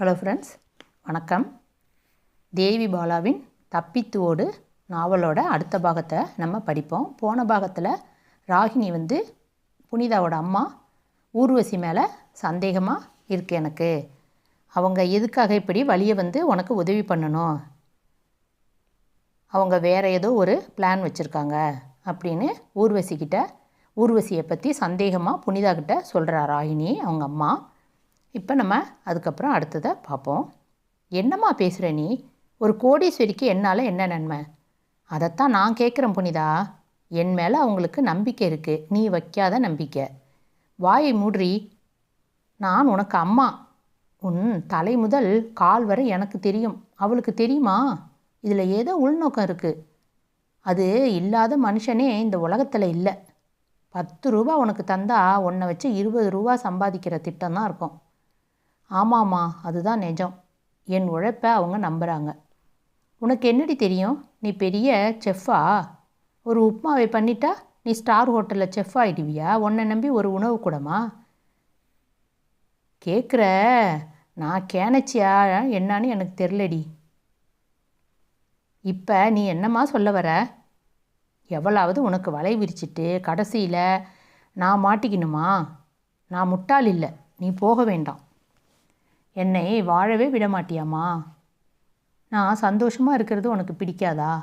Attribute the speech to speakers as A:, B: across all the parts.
A: Hello friends வணக்கம். தேவி பாலாவின் தப்பித்துவோடு நாவலோட அடுத்த பாகத்தை நம்ம படிப்போம். போன பாகத்தில் ராகினி வந்து புனிதாவோட அம்மா ஊர்வசி மேலே சந்தேகமாக இருக்கு எனக்கு. அவங்க எதுக்காக இப்படி வழியை வந்து உனக்கு உதவி பண்ணணும்? அவங்க வேறு ஏதோ ஒரு பிளான் வச்சுருக்காங்க அப்படின்னு ஊர்வசிக்கிட்ட ஊர்வசியை பற்றி சந்தேகமாக புனிதா கிட்ட சொல்கிறா ராகினி அவங்க அம்மா. இப்போ நம்ம அதுக்கப்புறம் அடுத்ததை பார்ப்போம். என்னம்மா பேசுகிற நீ? ஒரு கோடீஸ்வரிக்கு என்னால் என்ன நன்மை? அதைத்தான் நான் கேட்குறேன் புனிதா. என் மேலே அவங்களுக்கு நம்பிக்கை இருக்குது நீ வைக்காத நம்பிக்கை. வாயை மூட்ரி நான் உனக்கு அம்மா. உன் தலை முதல் கால் வரை எனக்கு தெரியும். அவளுக்கு தெரியுமா? இதில் ஏதோ உள்நோக்கம் இருக்குது அது இல்லாத மனுஷனே இந்த உலகத்தில் இல்லை. பத்து ரூபா உனக்கு தந்தா உன்னை வச்சு இருபது ரூபா சம்பாதிக்கிற திட்டம் தான் இருக்கும். ஆமாம்மா அதுதான் நிஜம். என் உழைப்பை அவங்க நம்புகிறாங்க உனக்கு என்னடி தெரியும்? நீ பெரிய செஃப்பா? ஒரு உப்மாவை பண்ணிட்டா நீ ஸ்டார் ஹோட்டலில் செஃப் ஆகிடுவியா உன்னை நம்பி ஒரு உணவு கூடமா? கேட்குற நான் கேனச்சியா என்னான்னு எனக்கு தெரிலடி இப்போ நீ என்னம்மா சொல்ல வர? எவ்வளவு உனக்கு வலை விரிச்சிட்டு கடைசியில் நான் மாட்டிக்கணுமா? நான் முட்டாள் இல்லை. நீ போக வேண்டாம். என்னை வாழவே விட மாட்டியாம்மா நான் சந்தோஷமாக இருக்கிறது உனக்கு பிடிக்காதா?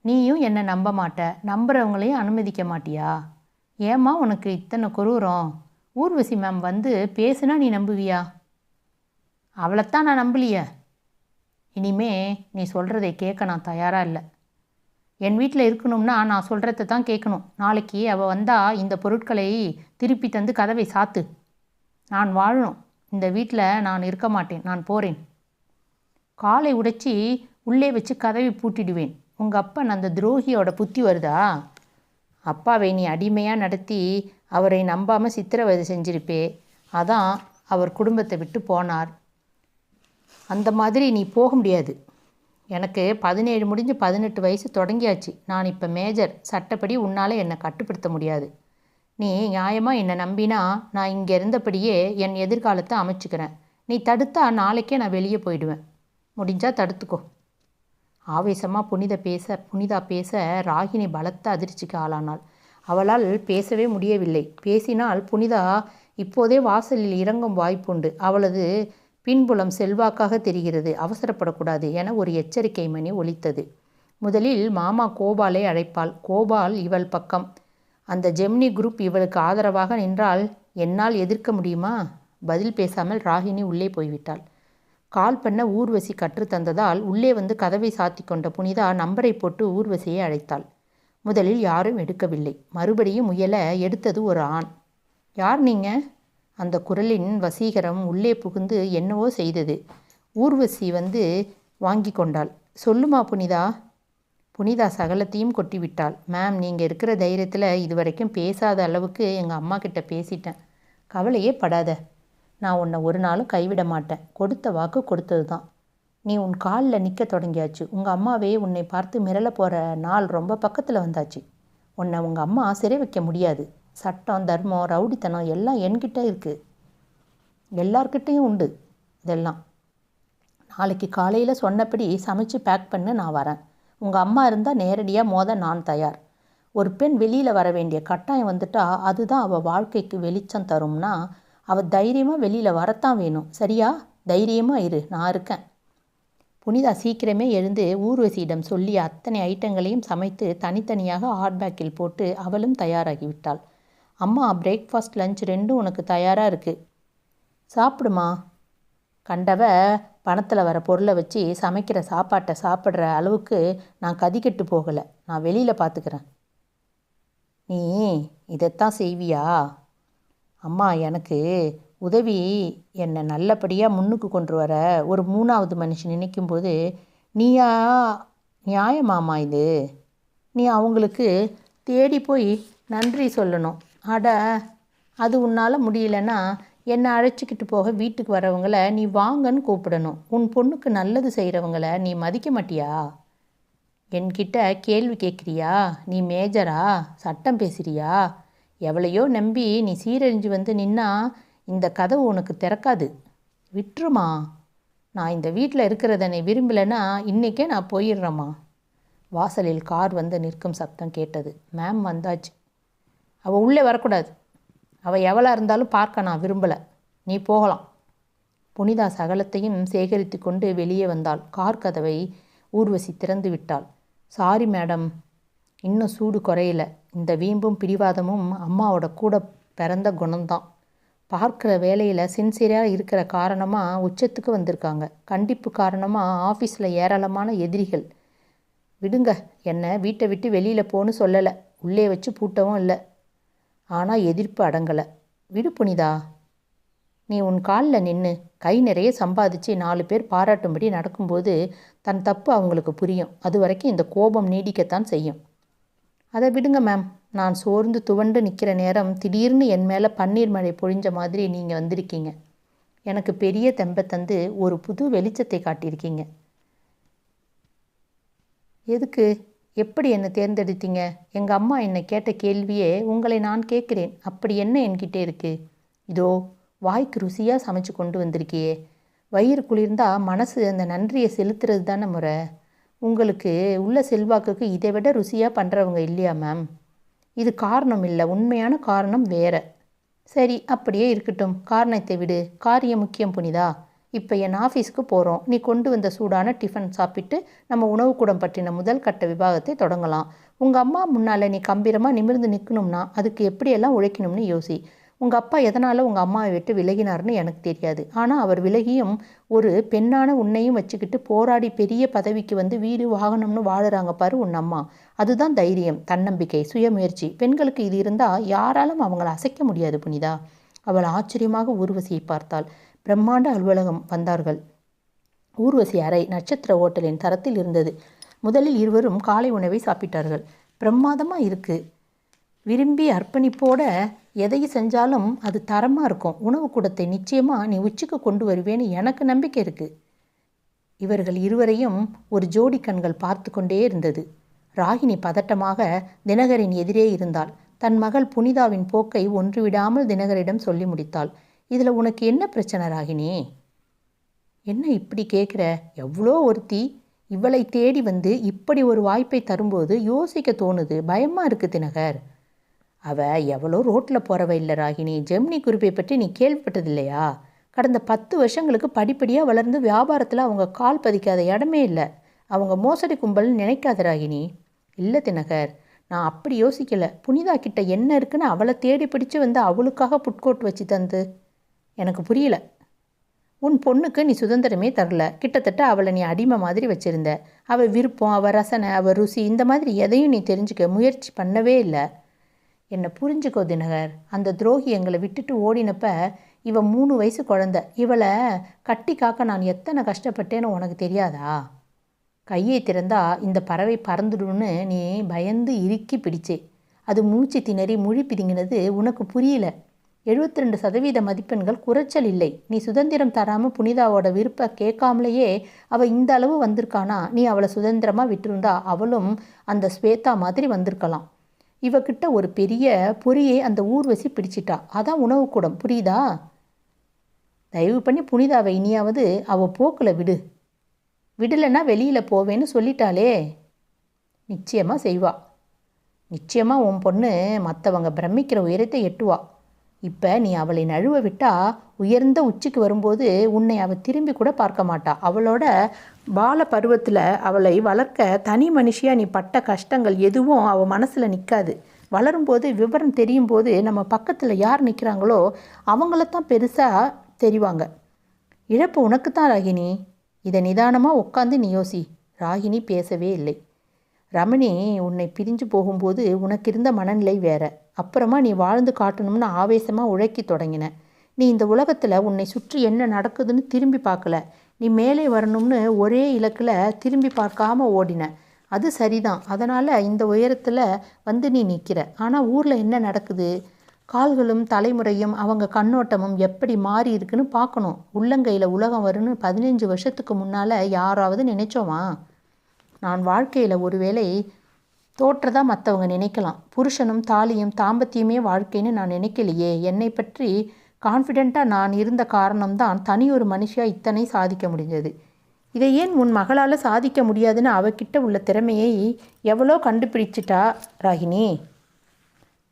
A: நீயும் என்னை நம்ப மாட்ட நம்புறவங்களையும் அனுமதிக்க மாட்டியா? ஏம்மா உனக்கு இத்தனை குரூரம்? ஊர்வசி மேம் வந்து பேசுனா நீ நம்புவியா? அவளைத்தான் நான் நம்பலையே. இனிமே நீ சொல்கிறதை கேட்க நான் தயாராக இல்லை. என் வீட்டில் இருக்கணும்னா நான் சொல்கிறத தான் கேட்கணும். நாளைக்கு அவள் வந்தால் இந்த பொருட்களை திருப்பி தந்து கதவை சாத்து. நான் வாழணும். இந்த வீட்டில் நான் இருக்க மாட்டேன் நான் போகிறேன் காலை உடைச்சி உள்ளே வச்சு கதவை பூட்டிடுவேன். உங்கள் அப்பன் அந்த துரோகியோட புத்தி வருதா? அப்பாவை நீ அடிமையாக நடத்தி அவரை நம்பாமல் சித்திரவதை செஞ்சிருப்பே. அதான் அவர் குடும்பத்தை விட்டு போனார். அந்த மாதிரி நீ போக முடியாது. எனக்கு பதினேழு முடிஞ்சு பதினெட்டு வயசு தொடங்கியாச்சு. நான் இப்போ மேஜர். சட்டப்படி உன்னால் என்னை கட்டுப்படுத்த முடியாது. நீ நியாயமாக என்னை நம்பினா நான் இங்கே இருந்தபடியே என் எதிர்காலத்தை அமைச்சுக்கிறேன். நீ தடுத்தா நாளைக்கே நான் வெளியே போயிடுவேன். முடிஞ்சால் தடுத்துக்கோ. ஆவேசமாக புனித பேச புனிதா பேச ராகினி பலத்த அதிர்ச்சிக்கு ஆளானாள். அவளால் பேசவே முடியவில்லை. பேசினால் புனிதா இப்போதே வாசலில் இறங்கும் வாய்ப்புண்டு. அவளது பின்புலம் செல்வாக்காக தெரிகிறது. அவசரப்படக்கூடாது என ஒரு எச்சரிக்கை மணி ஒலித்தது. முதலில் மாமா கோபாலை அழைப்பாள். கோபால் இவள் பக்கம். அந்த ஜெமினி குரூப் இவளுக்கு ஆதரவாக நின்றால் என்னால் எதிர்க்க முடியுமா? பதில் பேசாமல் ராகினி உள்ளே போய்விட்டாள். கால் பண்ண ஊர்வசி கற்றுத்தந்ததால் உள்ளே வந்து கதவை சாத்தி கொண்ட புனிதா நம்பரை போட்டு ஊர்வசியை அழைத்தாள். முதலில் யாரும் எடுக்கவில்லை. மறுபடியும் முயல எடுத்தது ஒரு ஆண். யார் நீங்கள் அந்த குரலின் வசீகரம் உள்ளே புகுந்து என்னவோ செய்தது. ஊர்வசி வந்து வாங்கி கொண்டாள். சொல்லுமா புனிதா? புனிதா சகலத்தையும் கொட்டிவிட்டாள். மேம் நீங்கள் இருக்கிற தைரியத்தில் இது வரைக்கும் பேசாத அளவுக்கு எங்கள் அம்மா கிட்ட பேசிட்டேன். கவலையே படாத. நான் உன்னை ஒரு நாளும் கைவிட மாட்டேன். கொடுத்த வாக்கு கொடுத்தது தான். நீ உன் காலில் நிற்க தொடங்கியாச்சு. உங்கள் அம்மாவே உன்னை பார்த்து மிரள போகிற நாள் ரொம்ப பக்கத்தில் வந்தாச்சு. உன்னை உங்கள் அம்மா சிறை வைக்க முடியாது. சட்டம் தர்மம் ரவுடித்தனம் எல்லாம் என்கிட்ட இருக்குது எல்லார்கிட்டேயும் உண்டு. இதெல்லாம். நாளைக்கு காலையில் சொன்னபடி சமைச்சு பேக் பண்ண நான் வரேன். உங்கள் அம்மா இருந்தால் நேரடியாக மோத நான் தயார். ஒரு பெண் வெளியில் வர வேண்டிய கட்டாயம் வந்துட்டா அதுதான் அவள் வாழ்க்கைக்கு வெளிச்சம் தரும்னா அவள் தைரியமாக வெளியில் வரத்தான் வேணும். சரியா? தைரியமாக இரு நான் இருக்கேன். புனிதா சீக்கிரமே எழுந்து ஊர்வசியிடம் சொல்லி அத்தனை ஐட்டங்களையும் சமைத்து தனித்தனியாக ஹாட் பேக்கில் போட்டு அவளும் தயாராகிவிட்டாள் அம்மா பிரேக்ஃபாஸ்ட் லஞ்ச் ரெண்டும் உனக்கு தயாராக இருக்குது சாப்பிடுமா? கண்டவ பணத்தில் வர பொருளை வச்சு சமைக்கிற சாப்பாட்டை சாப்பிட்ற அளவுக்கு நான் கதிக்கெட்டு போகலை. நான் வெளியில் பார்த்துக்கிறேன் நீ இதைத்தான் செய்வியா? அம்மா எனக்கு உதவி என்னை நல்லபடியாக முன்னுக்கு கொண்டு வர ஒரு மூணாவது மனுஷன் நினைக்கும்போது நீயா? நியாயமாமா இது. நீ அவங்களுக்கு தேடி போய் நன்றி சொல்லணும். அட அது உன்னால் முடியலன்னா என்னை அழைச்சிக்கிட்டு போக வீட்டுக்கு வரவங்கள நீ வாங்கன்னு கூப்பிடணும். உன் பொண்ணுக்கு நல்லது செய்கிறவங்கள நீ மதிக்க மாட்டியா? என்கிட்ட கேள்வி கேட்குறியா? நீ மேஜரா? சட்டம் பேசுறியா? எவளையோ நம்பி நீ சீரழிஞ்சு வந்து நின்னா இந்த கதவு உனக்கு திறக்காது. விட்டுருமா? நான் இந்த வீட்டில் இருக்கிறத நீ விரும்பலைன்னா இன்றைக்கே நான் போயிடுறேம்மா. வாசலில் கார் வந்து நிற்கும் சத்தம் கேட்டது. மேம் வந்தாச்சு. அவள் உள்ளே வரக்கூடாது. அவள் எவளாக இருந்தாலும் பார்க்க நான் விரும்பலை. நீ போகலாம். புனிதா சகலத்தையும் சேகரித்து கொண்டு வெளியே வந்தாள். கார் கதவை ஊர்வசி திறந்து விட்டாள். சாரி மேடம் இன்னும் சூடு குறையல. இந்த வீம்பும் பிடிவாதமும் அம்மாவோட கூட பிறந்த குணம்தான். பார்க்குற வேலையில் சின்சியராக இருக்கிற காரணமாக உச்சத்துக்கு வந்திருக்காங்க. கண்டிப்பு காரணமாக ஆஃபீஸில் ஏராளமான எதிரிகள். விடுங்க என்னை வீட்டை விட்டு வெளியில் போன்னு சொல்லலை. உள்ளே வச்சு பூட்டவும் இல்லை. ஆனால் எதிர்ப்பு அடங்கலை. விடு புனிதா. நீ உன் காலில் நின்று கை நிறைய சம்பாதிச்சு நாலு பேர் பாராட்டும்படி நடக்கும்போது தன் தப்பு அவங்களுக்கு புரியும். அது வரைக்கும் இந்த கோபம் நீடிக்கத்தான் செய்யும். அதை விடுங்க மேம். நான் சோர்ந்து துவண்டு நிற்கிற நேரம் திடீர்னு என் மேலே பன்னீர் மழை பொழிஞ்ச மாதிரி நீங்கள் வந்திருக்கீங்க. எனக்கு பெரிய தெம்பை தந்து ஒரு புது வெளிச்சத்தை காட்டியிருக்கீங்க. எதுக்கு? எப்படி என்னை தேர்ந்தெடுத்தீங்க? எங்கள் அம்மா என்னை கேட்ட கேள்வியே உங்களை நான் கேட்குறேன். அப்படி என்ன என்கிட்ட இருக்கு? இதோ வாய்க்கு ருசியாக சமைச்சு கொண்டு வந்திருக்கியே. வயிறு குளிர்ந்தா மனசு அந்த நன்றியை செலுத்துறது தானே முறை? உங்களுக்கு உள்ள செல்வாக்குக்கு இதை விட ருசியாக பண்ணுறவங்க இல்லையா மேம் இது காரணம் இல்லை. உண்மையான காரணம் வேற. சரி அப்படியே இருக்கட்டும். காரணத்தை விடு. காரியம் முக்கியம் புனிதா? இப்போ என் ஆஃபீஸ்க்கு போகிறோம் நீ கொண்டு வந்த சூடான டிஃபன் சாப்பிட்டு நம்ம உணவு கூடம் பற்றின முதல் கட்ட விவாகத்தை தொடங்கலாம். உங்கள் அம்மா முன்னால் நீ கம்பீரமாக நிமிர்ந்து நிற்கணும்னா அதுக்கு எப்படியெல்லாம் உழைக்கணும்னு யோசி. உங்கள் அப்பா எதனால் உங்கள் அம்மாவை விட்டு விலகினார்னு எனக்கு தெரியாது. ஆனால் அவர் விலகியும் ஒரு பெண்ணான உன்னையும் வச்சுக்கிட்டு போராடி பெரிய பதவிக்கு வந்து வீடு வாகனம்னு வாழுறாங்க பாரு உன் அம்மா. அதுதான் தைரியம் தன்னம்பிக்கை சுயமுயற்சி. பெண்களுக்கு இது இருந்தால் யாராலும் அவங்கள அசைக்க முடியாது புனிதா. அவள் ஆச்சரியமாக ஊர்வசியை பார்த்தாள். பிரம்மாண்ட அலுவலகம் வந்தார்கள். ஊர்வசி அறை நட்சத்திர ஓட்டலின் தரத்தில் இருந்தது. முதலில் இருவரும் காலை உணவை சாப்பிட்டார்கள். பிரமாதமாக இருக்குது விரும்பி அர்ப்பணிப்போட எதை செஞ்சாலும் அது தரமாக இருக்கும். உணவு கூடத்தை நிச்சயமாக நீ உச்சிக்கு கொண்டு வருவேன்னு எனக்கு நம்பிக்கை இருக்குது இவர்கள் இருவரையும் ஒரு ஜோடி கண்கள் பார்த்து கொண்டே இருந்தது. ராகினி பதட்டமாக தினகரின் எதிரே இருந்தாள். தன் மகள் புனிதாவின் போக்கை ஒன்றுவிடாமல் தினகரிடம் சொல்லி முடித்தாள். இதில் உனக்கு என்ன பிரச்சனை ராகினி? என்ன இப்படி கேட்குற எவ்வளோ ஒருத்தி இவளை தேடி வந்து இப்படி ஒரு வாய்ப்பை தரும்போது யோசிக்க தோணுது. பயமாக இருக்குது தினகர். அவ எவ்வளோ ரோட்டில் போகிறவ இல்லை ராகினி. ஜெமினி குறிப்பை பற்றி நீ கேள்விப்பட்டதில்லையா? கடந்த பத்து வருஷங்களுக்கு படிப்படியாக வளர்ந்து வியாபாரத்தில் அவங்க கால் பதிக்காத இடமே இல்லை. அவங்க மோசடி கும்பல்னு நினைக்காத ராகினி. இல்லை தினகர் நான் அப்படி யோசிக்கலை. புனிதா கிட்ட என்ன இருக்குன்னு அவளை தேடி பிடிச்சு வந்து அவளுக்காக புட்கோட் வச்சு தந்து. எனக்கு புரியல. உன் பொண்ணுக்கு நீ சுதந்திரமே தரல. கிட்டத்தட்ட அவளை நீ அடிமை மாதிரி வச்சுருந்த. அவள் விருப்பம் அவள் ரசனை அவள் ருசி இந்த மாதிரி எதையும் நீ தெரிஞ்சுக்க முயற்சி பண்ணவே இல்லை. என்னை புரிஞ்சுக்கோ தினகர். அந்த துரோகி எங்களை விட்டுட்டு ஓடினப்ப இவன் மூணு வயசு குழந்த. இவளை கட்டி காக்க நான் எத்தனை கஷ்டப்பட்டேன்னு உனக்கு தெரியாதா? கையை திறந்தா இந்த பறவை பறந்துடும்னு நீ பயந்து இறுக்கி பிடிச்சே. அது மூச்சு திணறி மொழி பிதுங்கினது உனக்கு புரியல. எழுபத்தி ரெண்டு சதவீத மதிப்பெண்கள் குறைச்சல் இல்லை. நீ சுதந்திரம் தராமல் புனிதாவோட விருப்ப கேட்காமலேயே அவள் இந்த அளவு வந்திருக்கானா? நீ அவளை சுதந்திரமாக விட்டிருந்தா அவளும் அந்த ஸ்வேதா மாதிரி வந்திருக்கலாம். இவகிட்ட ஒரு பெரிய பொறியை அந்த ஊர்வசி பிடிச்சிட்டா. அதான் உணவு கூடம். புரியுதா? தயவு பண்ணி புனிதாவை இனியாவது அவள் போக்கில் விடு. விடலைன்னா வெளியில் போவேன்னு சொல்லிட்டாளே. நிச்சயமாக செய்வா. நிச்சயமாக உன் பொண்ணு மற்றவங்க பிரமிக்கிற உயரத்தை எட்டுவா. இப்போ நீ அவளை நழுவ விட்டால் உயர்ந்த உச்சிக்கு வரும்போது உன்னை அவள் திரும்பி கூட பார்க்க மாட்டா. அவளோட பால பருவத்தில் அவளை வளர்க்க தனி மனுஷியாக நீ பட்ட கஷ்டங்கள் எதுவும் அவள் மனசில் நிற்காது வளரும்போது விவரம் தெரியும் போது நம்ம பக்கத்தில் யார் நிற்கிறாங்களோ அவங்களத்தான் பெருசாக தெரிவாங்க. இழப்பு உனக்கு தான் ராகினி. இதை நிதானமாக உட்காந்து நீ யோசி. ராகினி பேசவே இல்லை. ரமணி உன்னை பிரிஞ்சு போகும்போது உனக்கு இருந்த மனநிலை வேற. அப்புறமா நீ வாழ்ந்து காட்டணும்னு ஆவேசமாக உழைக்கி தொடங்கின. நீ இந்த உலகத்தில் உன்னை சுற்றி என்ன நடக்குதுன்னு திரும்பி பார்க்கல. நீ மேலே வரணும்னு ஒரே இலக்கில் திரும்பி பார்க்காம ஓடின. அது சரிதான். அதனால் இந்த உயரத்தில் வந்து நீ நிற்கிற ஆனால் ஊரில் என்ன நடக்குது? கால்களும் தலைமுறையும் அவங்க கண்ணோட்டமும் எப்படி மாறி இருக்குன்னு பார்க்கணும். உள்ளங்கையில் உலகம் வரும்னு பதினஞ்சு வருஷத்துக்கு முன்னால் யாராவது நினைச்சோமா? நான் வாழ்க்கையில் ஒருவேளை தோற்றதாக மற்றவங்க நினைக்கலாம். புருஷனும் தாலியும் தாம்பத்தியமே வாழ்க்கைன்னு நான் நினைக்கலையே. என்னை பற்றி கான்ஃபிடெண்ட்டாக நான் இருந்த காரணம்தான் தனி ஒரு மனுஷியாக இத்தனை சாதிக்க முடிஞ்சது. இதை ஏன் உன் மகளால் சாதிக்க முடியாதுன்னு அவகிட்ட உள்ள திறமையை எவ்வளோ கண்டுபிடிச்சிட்டா ராகினி?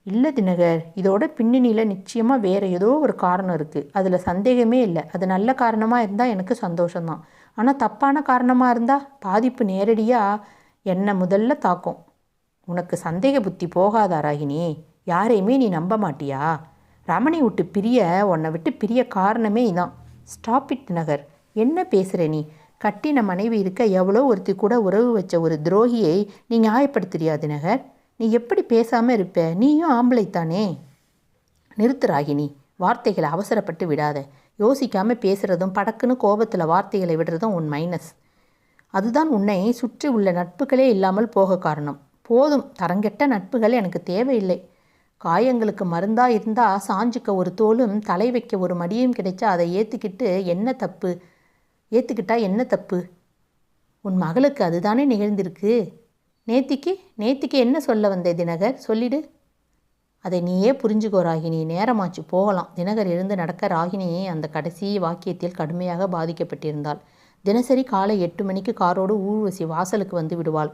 A: இல்லை தினகர் இதோட பின்னணியில் நிச்சயமாக வேறு ஏதோ ஒரு காரணம் இருக்குது அதில் சந்தேகமே இல்லை. அது நல்ல காரணமாக இருந்தால் எனக்கு சந்தோஷம்தான். ஆனால் தப்பான காரணமாக இருந்தால் பாதிப்பு நேரடியாக என்னை முதல்ல தாக்கும். உனக்கு சந்தேக புத்தி போகாதா ராகினி? யாரையுமே நீ நம்ப மாட்டியா? ரமணி விட்டு பிரிய உன்னை விட்டு பிரிய காரணமே இதான். ஸ்டாப் இட் நகர் என்ன பேசுகிற நீ? கட்டின மனைவி இருக்க எவ்வளோ ஒருத்தி கூட உறவு வச்ச ஒரு துரோகியை நீ நியாயப்படுத்துறியா தினகர்? நீ எப்படி பேசாமல் இருப்ப? நீயும் ஆம்பளைத்தானே? நிறுத்து ராகினி. வார்த்தைகளை அவசரப்பட்டு விடாத. யோசிக்காமல் பேசுகிறதும் படக்குன்னு கோபத்தில் வார்த்தைகளை விடுறதும் உன் மைனஸ் அதுதான் உன்னை சுற்றி உள்ள நட்புகளே இல்லாமல் போக காரணம். போதும் தரங்கெட்ட நட்புகள் எனக்கு தேவையில்லை. காயங்களுக்கு மருந்தா இருந்தால் சாஞ்சிக்க ஒரு தோலும் தலை வைக்க ஒரு மடியும் கிடைச்சா அதை ஏற்றுக்கிட்டு என்ன தப்பு? ஏற்றுக்கிட்டா என்ன தப்பு? உன் மகளுக்கு அதுதானே நிகழ்ந்திருக்கு. நேத்திக்கு நேத்திக்கு என்ன சொல்ல வந்த தினகர்? சொல்லிடு. அதை நீயே புரிஞ்சுக்கோ ராகினி நேரமாச்சு போகலாம். தினகர் எழுந்து நடக்க ராகினியை அந்த கடைசி வாக்கியத்தில் கடுமையாக பாதிக்கப்பட்டிருந்தாள். தினசரி காலை எட்டு மணிக்கு காரோடு ஊர்வசி வாசலுக்கு வந்து விடுவாள்.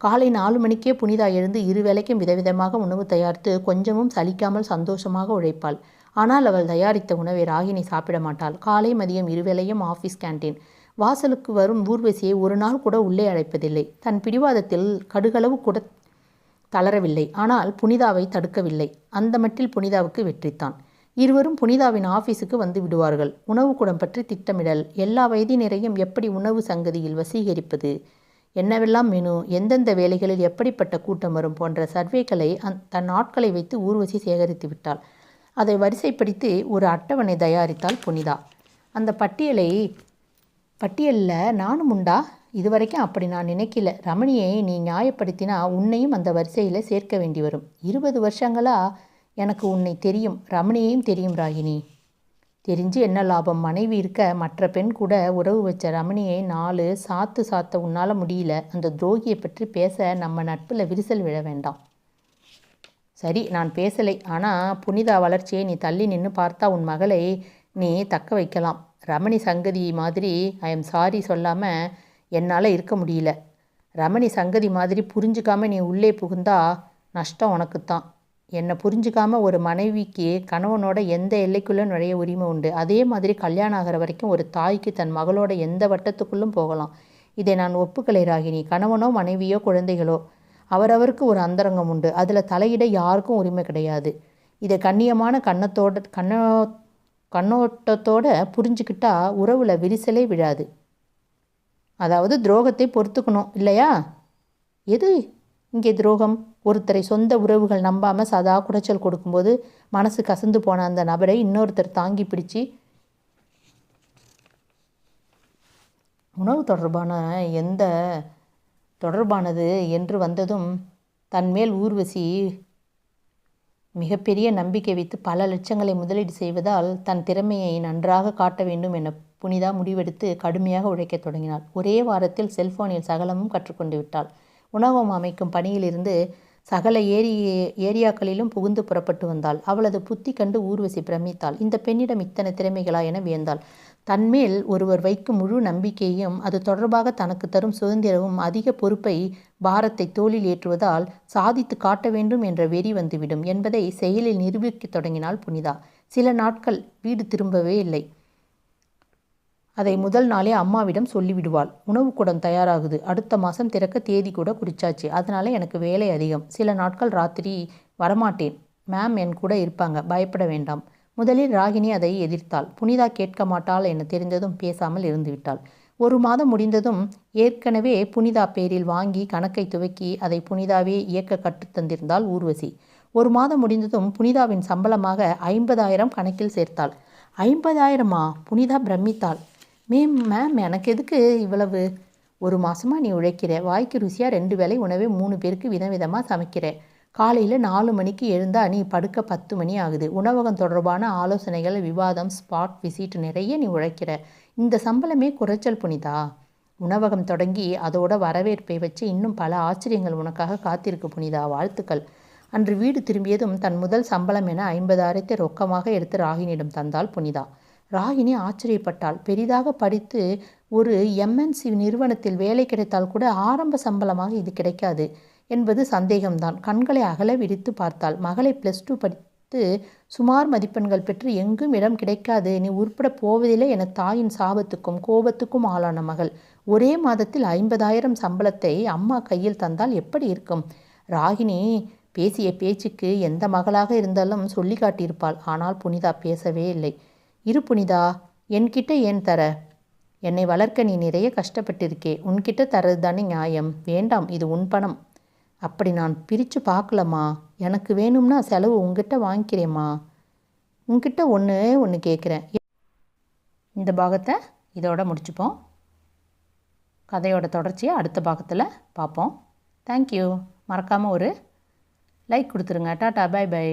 A: காலை நாலு மணிக்கே புனிதா எழுந்து இரு வேளைக்கும் விதவிதமாக உணவு தயாரித்து கொஞ்சமும் சலிக்காமல் சந்தோஷமாக உழைப்பாள். ஆனால் அவள் தயாரித்த உணவை ராகினி சாப்பிட மாட்டாள். காலை மதியம் இருவேளையும் ஆஃபீஸ் கேண்டீன் வாசலுக்கு வரும் ஊர்வசியை ஒரு நாள் கூட உள்ளே அழைப்பதில்லை. தன் பிடிவாதத்தில் கடுகளவு கூட தளரவில்லை. ஆனால் புனிதாவை தடுக்கவில்லை. அந்த மட்டில் புனிதாவுக்கு வெற்றித்தான். இருவரும் புனிதாவின் ஆஃபீஸுக்கு வந்து விடுவார்கள். உணவு குடம் பற்றி திட்டமிடல் எல்லா வயதினரையும் எப்படி உணவு சங்கதியில் வசீகரிப்பது என்னவெல்லாம் மெனு எந்தெந்த வேலைகளில் எப்படிப்பட்ட கூட்டம் வரும் போன்ற சர்வேக்களை அந் தன் ஆட்களை வைத்து ஊர்வசி சேகரித்து விட்டாள். அதை வரிசைப்படுத்தி ஒரு அட்டவணை தயாரித்தாள் புனிதா. அந்த பட்டியலை பட்டியலில் நானும் உண்டா? இதுவரைக்கும் அப்படி நான் நினைக்கல. ரமணியை நீ நியாயப்படுத்தினா உன்னையும் அந்த வரிசையில் சேர்க்க வேண்டி வரும். இருபது வருஷங்களாக எனக்கு உன்னை தெரியும். ரமணியையும் தெரியும் ராகினி. தெரிஞ்சு என்ன லாபம்? மனைவி இருக்க மற்ற பெண் கூட உறவு வச்ச ரமணியை நாலு சாத்து சாத்த உன்னால் முடியல. அந்த துரோகியை பற்றி பேச நம்ம நட்பில் விரிசல் விழ வேண்டாம். சரி நான் பேசலை. ஆனால் புனிதா வளர்ச்சியை நீ தள்ளி நின்று பார்த்தா உன் மகளை நீ தக்க வைக்கலாம். ரமணி சங்கதி மாதிரி ஐ எம் சாரி சொல்லாமல் என்னால் இருக்க முடியல. ரமணி சங்கதி மாதிரி புரிஞ்சுக்காமல் நீ உள்ளே புகுந்தா நஷ்டம் உனக்குத்தான். என்னை புரிஞ்சுக்காம ஒரு மனைவிக்கு கணவனோட எந்த எல்லைக்குள்ளே நுழைய உரிமை உண்டு? அதே மாதிரி கல்யாணம் ஆகிற வரைக்கும் ஒரு தாய்க்கு தன் மகளோட எந்த வட்டத்துக்குள்ளும் போகலாம். இதை நான் ஒப்புக்கலை ராகினி. கணவனோ மனைவியோ குழந்தைகளோ அவரவருக்கு ஒரு அந்தரங்கம் உண்டு. அதில் தலையிட யாருக்கும் உரிமை கிடையாது. இதை கண்ணியமான கண்ணத்தோட கண்ணோ கண்ணோட்டத்தோட புரிஞ்சுக்கிட்டா உறவில் விரிசலே விழாது. அதாவது துரோகத்தை பொறுத்துக்கணும் இல்லையா? எது இங்கே துரோகம்? ஒருத்தரை சொந்த உறவுகள் நம்பாமல் சதா குடைச்சல் கொடுக்கும்போது மனசு கசந்து போன அந்த நபரை இன்னொருத்தர் தாங்கி பிடிச்சி உணவு தொடர்பான எந்த தொடர்பானது என்று வந்ததும் தன்மேல் ஊர்வசி மிகப்பெரிய நம்பிக்கை வைத்து பல லட்சங்களை முதலீடு செய்வதால் தன் திறமையை நன்றாக காட்ட வேண்டும் என புனிதா முடிவெடுத்து கடுமையாக உழைக்கத் தொடங்கினாள். ஒரே வாரத்தில் செல்போனில் சகலமும் கற்றுக்கொண்டு விட்டாள். உணவகம் அமைக்கும் பணியிலிருந்து சகல ஏரி ஏரியாக்களிலும் புகுந்து புறப்பட்டு வந்தாள். அவளது புத்தி கண்டு ஊர்வசி பிரமித்தாள். இந்த பெண்ணிடம் இத்தனை திறமைகளா என வியந்தாள். தன்மேல் ஒருவர் வைக்கும் முழு நம்பிக்கையும் அது தொடர்பாக தனக்கு தரும் சுதந்திரமும் அதிக பொறுப்பை பாரத்தை தோளில் ஏற்றுவதால் சாதித்து காட்ட வேண்டும் என்ற வெறி வந்துவிடும் என்பதை செயலில் நிரூபிக்கத் தொடங்கினாள் புனிதா. சில நாட்கள் வீடு திரும்பவே இல்லை. அதை முதல் நாளே அம்மாவிடம் சொல்லிவிடுவாள். உணவு கூடம் தயாராகுது. அடுத்த மாதம் திறக்க தேதி கூட குறிச்சாச்சு. அதனால எனக்கு வேலை அதிகம். சில நாட்கள் ராத்திரி வரமாட்டேன். மேம் என் கூட இருப்பாங்க. பயப்பட வேண்டாம். முதலில் ராகினி அதை எதிர்த்தாள். புனிதா கேட்க மாட்டாள் என தெரிந்ததும் பேசாமல் இருந்துவிட்டாள் ஒரு மாதம் முடிந்ததும் ஏற்கனவே புனிதா பேரில் வாங்கி கணக்கை துவக்கி அதை புனிதாவே இயக்க கற்றுத்தந்திருந்தாள் ஊர்வசி. ஒரு மாதம் முடிந்ததும் புனிதாவின் சம்பளமாக ஐம்பதாயிரம் கணக்கில் சேர்த்தாள். ஐம்பதாயிரமா? புனிதா பிரமித்தாள். மேம் மேம் எனக்கு எதுக்கு இவ்வளவு? ஒரு மாதமாக நீ உழைக்கிற. வாய்க்கு ருசியாக ரெண்டு வேளை உணவே மூணு பேருக்கு விதவிதமாக சமைக்கிற. காலையில் நாலு மணிக்கு எழுந்தால் நீ படுக்க பத்து மணி ஆகுது. உணவகம் தொடர்பான ஆலோசனைகள் விவாதம் ஸ்பாட் விசிட் நிறைய நீ உழைக்கிற. இந்த சம்பளமே குறைச்சல் புனிதா? உணவகம் தொடங்கி அதோட வரவேற்பை வச்சு இன்னும் பல ஆச்சரியங்கள் உனக்காக காத்திருக்கு புனிதா. வாழ்த்துக்கள். அன்று வீடு திரும்பியதும் தன் முதல் சம்பளம் என ஐம்பதாயிரத்தை ரொக்கமாக எடுத்து ராகினியிடம் தந்தாள் புனிதா. ராகினி ஆச்சரியப்பட்டாள். பெரிதாக படித்து ஒரு எம்என்சி நிறுவனத்தில் வேலை கிடைத்தால் கூட ஆரம்ப சம்பளமாக இது கிடைக்காது என்பது சந்தேகம்தான். கண்களை அகல விரித்து பார்த்தாள். மகளை ப்ளஸ் டூ படித்து சுமார் மதிப்பெண்கள் பெற்று எங்கும் இடம் கிடைக்காது. நீ உருப்பட போவதில்லை என தாயின் சாபத்துக்கும் கோபத்துக்கும் ஆளான மகள். ஒரே மாதத்தில் ஐம்பதாயிரம் சம்பளத்தை அம்மா கையில் தந்தால் எப்படி இருக்கும்? ராகினி பேசிய பேச்சுக்கு எந்த மகளாக இருந்தாலும் சொல்லி காட்டியிருப்பாள் ஆனால் புனிதா பேசவே இல்லை. இரு புனிதா என்கிட்ட ஏன் தர? என்னை வளர்க்க நீ நிறைய கஷ்டப்பட்டிருக்கே உன்கிட்ட தரது தானே நியாயம். வேண்டாம் இது உன் பணம். அப்படி நான் பிரித்து பார்க்கலம்மா. எனக்கு வேணும்னா செலவு உங்ககிட்ட வாங்கிக்கிறேம்மா. உங்ககிட்ட ஒன்று ஒன்று கேட்குறேன் இந்த பாகத்தை இதோட முடிச்சுப்போம். கதையோட தொடர்ச்சியை அடுத்த பாகத்தில் பார்ப்போம். தேங்க்யூ மறக்காமல் ஒரு லைக் கொடுத்துருங்க. Tata bye by